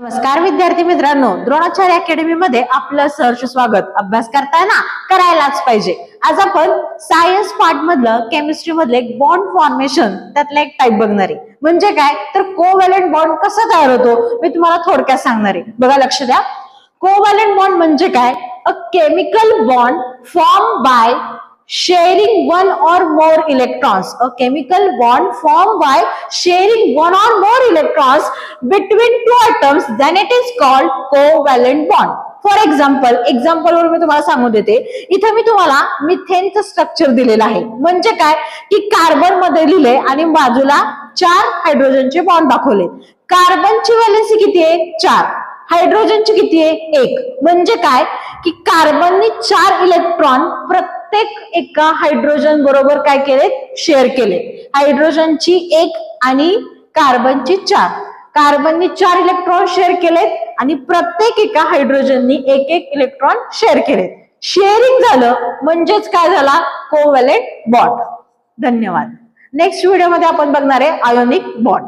नमस्कार विद्यार्थी मित्रांनो. द्रोणाचार्य अकॅडमी मध्ये आपलं सहर्ष स्वागत. अभ्यास करताना करायलाच पाहिजे. आज आपण सायन्स पार्ट मधलं केमिस्ट्री मधलं एक बॉन्ड फॉर्मेशन त्यातला एक टाईप बघणार आहे. म्हणजे काय? तर कोव्हॅलंट बॉन्ड कसा तयार होतो? मी तुम्हाला थोडक्यात सांगणार आहे. बघा लक्ष द्या. कोव्हॅलंट बॉन्ड म्हणजे काय? A chemical bond form by sharing one or more electrons. A chemical bond formed by sharing one or more electrons between two atoms then it is called covalent bond. For example example वर मी तुम्हाला सांगू देते. इथे मी तुम्हाला मिथेनचं structure दिलेलं आहे. म्हणजे काय? की कार्बनमध्ये लिहिले आणि बाजूला चार हायड्रोजनचे बॉन्ड दाखवले. कार्बनची व्हॅलेन्सी किती आहे? चार. हायड्रोजनची किती आहे? एक. म्हणजे काय? की कार्बनने चार इलेक्ट्रॉन प्रत्येक एका हायड्रोजन बरोबर काय केले? शेअर केले. हायड्रोजनची एक आणि कार्बनची चार. कार्बनने चार इलेक्ट्रॉन शेअर केलेत आणि प्रत्येक एका हायड्रोजननी एक एक इलेक्ट्रॉन शेअर केलेत. शेअरिंग झालं म्हणजेच काय झाला? कोव्हॅलेंट बॉट धन्यवाद. नेक्स्ट व्हिडिओमध्ये आपण बघणार आहे आयोनिक बॉट